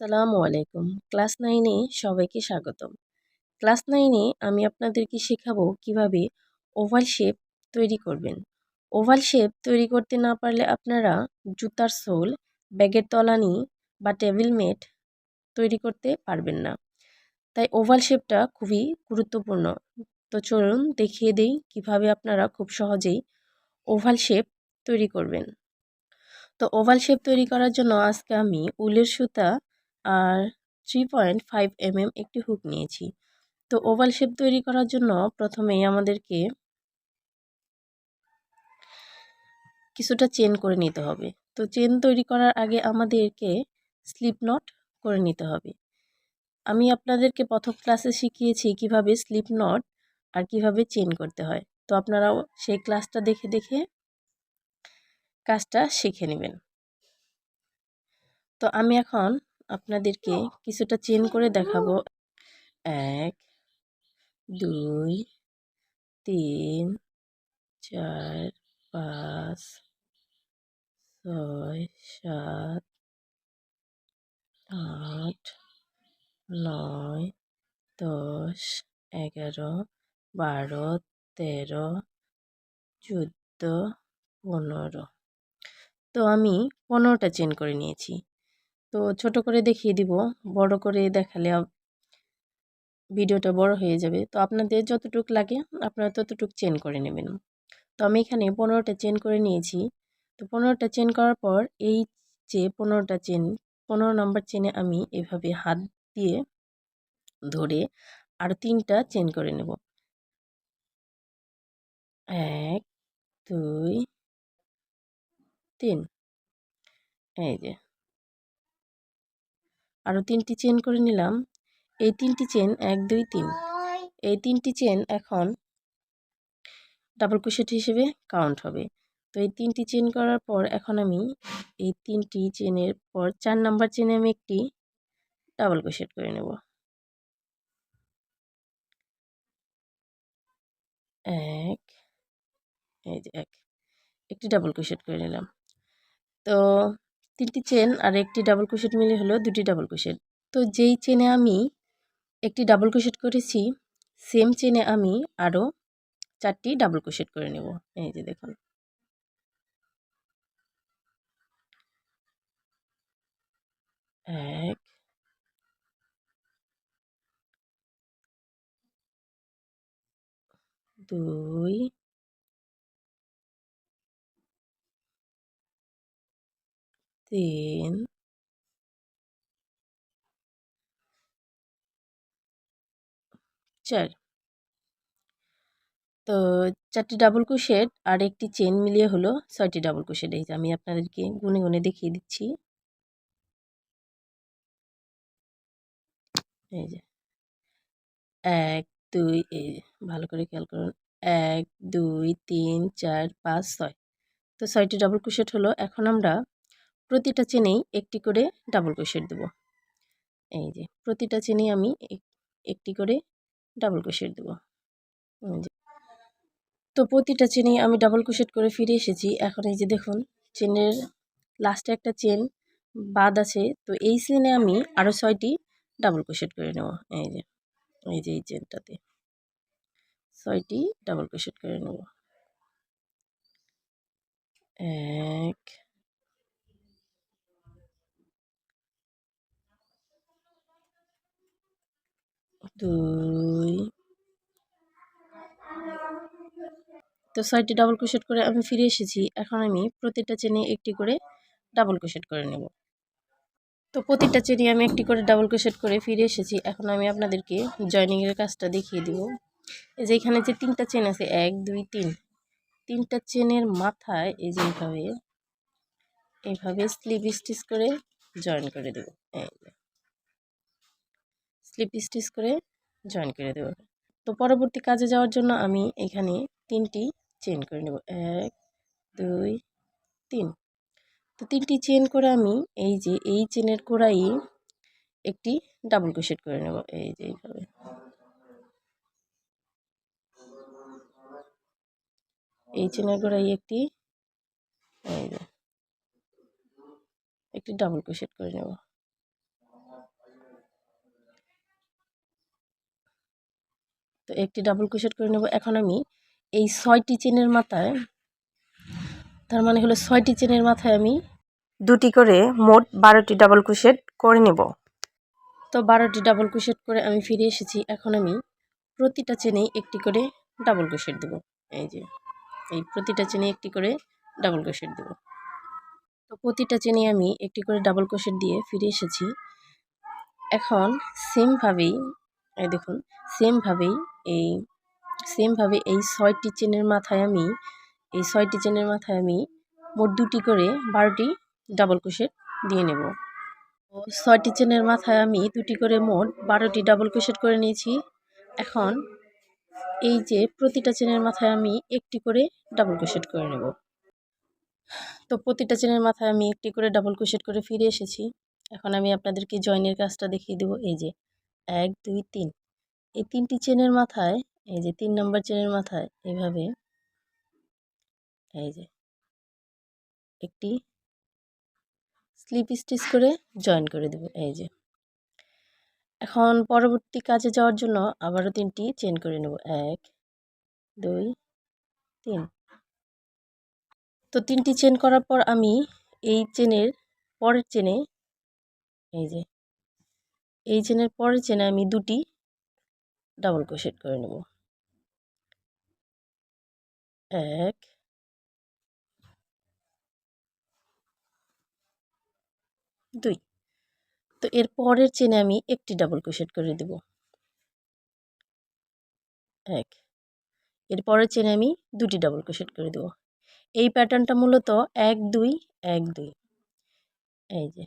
আসসালামু আলাইকুম। ক্লাস নাইনে সবাইকে স্বাগতম। ক্লাস নাইনে আমি আপনাদেরকে শেখাবো কীভাবে ওভাল শেপ তৈরি করবেন। ওভাল শেপ তৈরি করতে না পারলে আপনারা জুতার সোল, ব্যাগের তলানি বা টেবিল মেট তৈরি করতে পারবেন না। তাই ওভাল শেপটা খুবই গুরুত্বপূর্ণ। তো চলুন দেখিয়ে দিই কীভাবে আপনারা খুব সহজেই ওভাল শেপ তৈরি করবেন। তো ওভাল শেপ তৈরি করার জন্য আজকে আমি উলের সুতা আর থ্রি পয়েন্ট ফাইভ এমএম একটি হুক নিয়েছি। তো ওভাল শেপ তৈরি করার জন্য প্রথমেই আমাদেরকে কিছুটা চেন করে নিতে হবে। তো চেন তৈরি করার আগে আমাদেরকে স্লিপ নট করে নিতে হবে। আমি আপনাদেরকে প্রথম ক্লাসে শিখিয়েছি কীভাবে স্লিপ নট আর কীভাবে চেন করতে হয়। তো আপনারাও সেই ক্লাসটা দেখে দেখে কাজটা শিখে নেবেন। তো আমি এখন আপনাদেরকে কিছুটা চেন করে দেখাবো। এক, দুই, তিন, চার, পাঁচ, ছয়, সাত, আট, নয়, দশ, এগারো, বারো, তেরো, চোদ্দ, পনেরো। তো আমি পনেরোটা চেন করে নিয়েছি। তো ছোট করে দেখিয়ে দিব, বড় করে দেখালে ভিডিওটা বড় হয়ে যাবে। তো আপনাদের যতটুক লাগে, আপনারা ততটুক চেন করে নেবেন। তো আমি এখানে পনেরোটা চেন করে নিয়েছি। তো পনেরোটা চেন করার পর, এই যে পনেরোটা চেন পনেরো নম্বর চেনে আমি এভাবে হাত দিয়ে ধরে আর তিনটা চেন করে নেব। এক, দুই, তিন। এই যে। আরও তিনটি চেন করে নিলাম। এই তিনটি চেন এক, দুই, তিন। এই তিনটি চেন এখন ডাবল কুশেট হিসেবে কাউন্ট হবে। তো এই তিনটি চেন করার পর এখন আমি এই তিনটি চেনের পর চার নাম্বার চেনে আমি একটি ডাবল কুশেট করে নেব। এক, এই যে এক, একটি ডাবল কুশেট করে নিলাম। তো তিনটি চেন আর একটি ডাবল কুশেট মিলে হলো দুটি ডাবল কুশেট তো যেই চেনে আমি একটি ডাবল কুশেট করেছি সেম চেনে আমি আরও চারটি ডাবল কুশেট করে নেব। এই যে দেখুন। এক, দুই তিন চার তো চারটি ডাবল কুশেট আর একটি চেন মিলিয়ে হলো ছয়টি ডাবল কুশেট এই আমি আপনাদেরকে গুনে গুনে দেখিয়ে দিচ্ছি। এই যে। এক, দুই, এই ভালো করে খেয়াল করুন। এক, দুই, তিন, চার, পাঁচ, ছয়। তো ছয়টি ডাবল কুশেট হলো। এখন আমরা প্রতিটা চেনেই একটি করে ডাবল কুশেট দেব। এই যে, প্রতিটা চেনেই আমি একটি করে ডাবল কুশেট দেব। তো প্রতিটা চেনেই আমি ডাবল কুশেট করে ফিরে এসেছি। এখন এই যে দেখুন, চেনের লাস্টে একটা চেন বাদ আছে। তো এই চেনে আমি আরও ছয়টি ডাবল ক্রোশেট করে নেব। এই যে এই যে এই চেনটাতে। ছয়টি ডাবল ক্রোশেট করে নেব। এক দুই। তো ছয়টি ডাবল ক্রোশেট করে আমি ফিরে এসেছি। এখন আমি প্রতিটা চেনে একটি করে ডাবল ক্রোশেট করে নেব। তো প্রতিটা চেনে আমি একটি করে ডাবল ক্রোশেট করে ফিরে এসেছি। এখন আমি আপনাদেরকে জয়নিংয়ের কাজটা দেখিয়ে দিব। এই যে এখানে যে তিনটা চেন আছে, এক, দুই, তিন। তিনটা চেনের মাথায় এই যে এইভাবে এইভাবে স্লিপ স্টিচ করে জয়েন করে দেব। স্লিপ স্টিচ করে জয়েন করে দেব। তো পরবর্তী কাজে যাওয়ার জন্য আমি এখানে তিনটি চেন করে নেব। এক, দুই, তিন। তো তিনটি চেন করে আমি এই যে, এই চেনের গোড়াই একটি ডাবল ক্রোশেট করে নেব। এই যে এইভাবে। এই চেনের গোড়াই একটি, এই যে, একটি ডাবল ক্রোশেট করে নেব। তো একটি ডাবল ক্রোশেট করে নেব। এখন আমি এই ছয়টি চেনের মাথায়, তার মানে হলো ছয়টি চেনের মাথায় আমি দুটি করে মোট বারোটি ডাবল ক্রোশেট করে নেব। তো বারোটি ডাবল ক্রোশেট করে আমি ফিরে এসেছি। এখন আমি প্রতিটা চেনেই একটি করে ডাবল ক্রোশেট দেব। এই যে, এই প্রতিটা চেনে একটি করে ডাবল ক্রোশেট দেব। তো প্রতিটা চেনে আমি একটি করে ডাবল ক্রোশেট দিয়ে ফিরে এসেছি। এখন সেমভাবেই এই দেখুন সেমভাবেই এই সেমভাবে এই ছয়টি চেনের মাথায় আমি, এই ছয়টি চেনের মাথায় আমি মোট দুটি করে বারোটি ডাবল ক্রোশেট দিয়ে নেব। ছয়টি চেনের মাথায় আমি দুটি করে মোট বারোটি ডাবল ক্রোশেট করে নিয়েছি। এখন এই যে প্রতিটা চেনের মাথায় আমি একটি করে ডাবল ক্রোশেট করে নেব। তো প্রতিটা চেনের মাথায় আমি একটি করে ডাবল ক্রোশেট করে ফিরে এসেছি। এখন আমি আপনাদেরকে জয়েনের কাজটা দেখিয়ে দেবো। এই যে এক, দুই, তিন। এই তিনটি চেনের মাথায়, এই যে তিন নম্বর চেনের মাথায় এভাবে এই যে একটি স্লিপ স্টিচ করে জয়েন করে দেব, এই যে। এখন পরবর্তী কাজে যাওয়ার জন্য আবারও তিনটি চেন করে নেব, এক, দুই, তিন। তো তিনটি চেন করার পর আমি এই চেনের পরের চেনে, এই যে, এই চেনের পরের চেনে আমি দুটি ডাবল ক্রোশেট করে নেব। এক। দুই। তো এর পরের চেনে আমি একটি ডাবল ক্রোশেট করে দেব। এক। এর পরের চেনে আমি দুটি ডাবল ক্রোশেট করে দেব। এই প্যাটার্নটা মূলত এক দুই এক দুই। এই যে।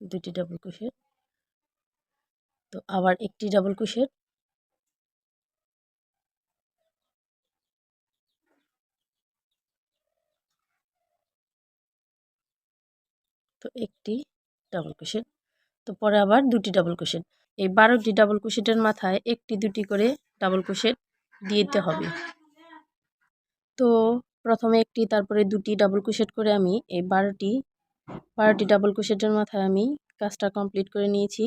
দুটি ডাবল ক্রোশেট তো আবার একটি ডাবল ক্রোশেট তো একটি ডাবল ক্রোশেট তো পরে আবার দুটি ডাবল ক্রোশেট এই বারোটি ডাবল ক্রোশেটের মাথায় একটি দুটি করে ডাবল ক্রোশেট দিতে হবে। তো প্রথমে একটি, তারপরে দুটি ডাবল ক্রোশেট করে আমি এই বারোটি বারোটি ডাবল ক্রোশেটের মাথায় আমি কাজটা কমপ্লিট করে নিয়েছি।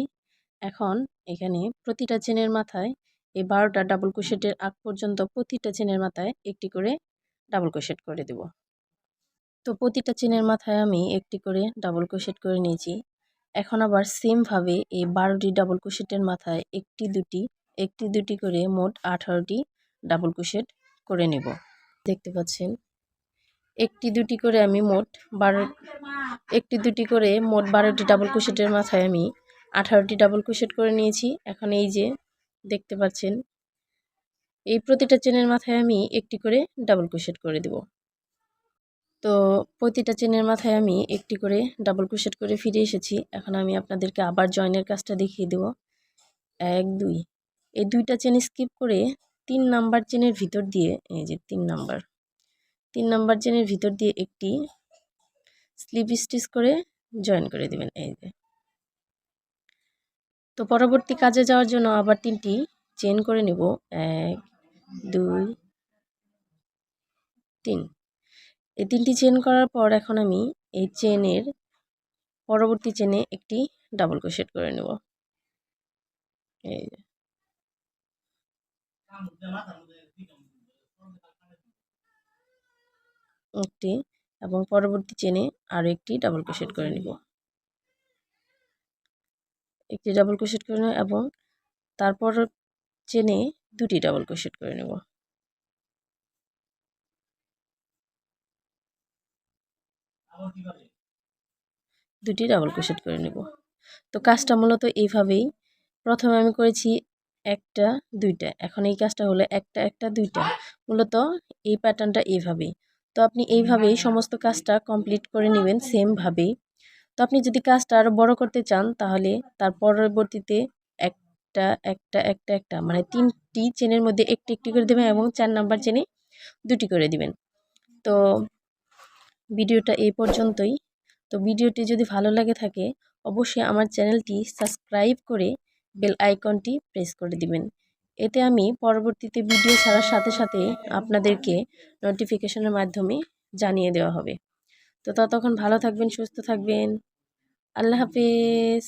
এখন এখানে প্রতিটা চেনের মাথায় এই বারোটা ডাবল ক্রোশেটের আগ পর্যন্ত প্রতিটা চেনের মাথায় একটি করে ডাবল ক্রোশেট করে দেব। তো প্রতিটা চেনের মাথায় আমি একটি করে ডাবল ক্রোশেট করে নিয়েছি। এখন আবার সেমভাবে এই বারোটি ডাবল ক্রোশেটের মাথায় একটি দুটি একটি দুটি করে মোট আঠারোটি ডাবল ক্রোশেট করে নেব। দেখতে পাচ্ছেন একটি দুটি করে আমি মোট বারো, একটি দুটি করে মোট বারোটি ডাবল ক্রোশেটের মাথায় আমি আঠারোটি ডাবল ক্রোশেট করে নিয়েছি। এখন এই যে দেখতে পাচ্ছেন, এই প্রতিটা চেনের মাথায় আমি একটি করে ডাবল ক্রোশেট করে দেব। তো প্রতিটা চেনের মাথায় আমি একটি করে ডাবল ক্রোশেট করে ফিরে এসেছি। এখন আমি আপনাদেরকে আবার জয়েনের কাজটা দেখিয়ে দেব। এক, দুই, এই দুইটা চেন স্কিপ করে তিন নাম্বার চেনের ভিতর দিয়ে, এই যে তিন নাম্বার তিন নম্বর চেনের ভিতর দিয়ে একটি স্লিপ স্টিচ করে জয়েন করে দেবেন, এই যে। তো পরবর্তী কাজে যাওয়ার জন্য আবার তিনটি চেন করে নেব, এক, দুই, তিন। এই তিনটি চেন করার পর এখন আমি এই চেনের পরবর্তী চেনে একটি ডাবল ক্রোশেট করে নেব। এই যে। একটি এবং পরবর্তী চেনে আরও একটি ডাবল ক্রোশেট করে নেব। একটি ডাবল ক্রোশেট করে নেব এবং তারপর চেনে দুটি ডাবল ক্রোশেট করে নেব। দুটি ডাবল ক্রোশেট করে নেব। তো কাজটা মূলত এইভাবেই। প্রথমে আমি করেছি একটা, দুইটা। এখন এই কাজটা হলো একটা একটা, দুইটা। মূলত এই প্যাটার্নটা এইভাবেই। তো আপনি এইভাবেই সমস্ত কাজটা কমপ্লিট করে নেবেন সেমভাবেই তো আপনি যদি কাজটা আরও বড় করতে চান, তাহলে তার পরবর্তীতে একটা একটা একটা একটা মানে তিনটি চেনের মধ্যে একটি একটি করে দেবেন এবং চার নাম্বার চেনে দুটি করে দিবেন। তো ভিডিওটা এই পর্যন্তই। তো ভিডিওটি যদি ভালো লাগে থাকে, অবশ্যই আমার চ্যানেলটি সাবস্ক্রাইব করে বেল আইকনটি প্রেস করে দিবেন। এতে আমি পরবর্তীতে ভিডিও ছাড়ার সাথে সাথে আপনাদেরকে নোটিফিকেশনের মাধ্যমে জানিয়ে দেওয়া হবে। তো ততক্ষণ ভালো থাকবেন, সুস্থ থাকবেন। আল্লাহ হাফেজ।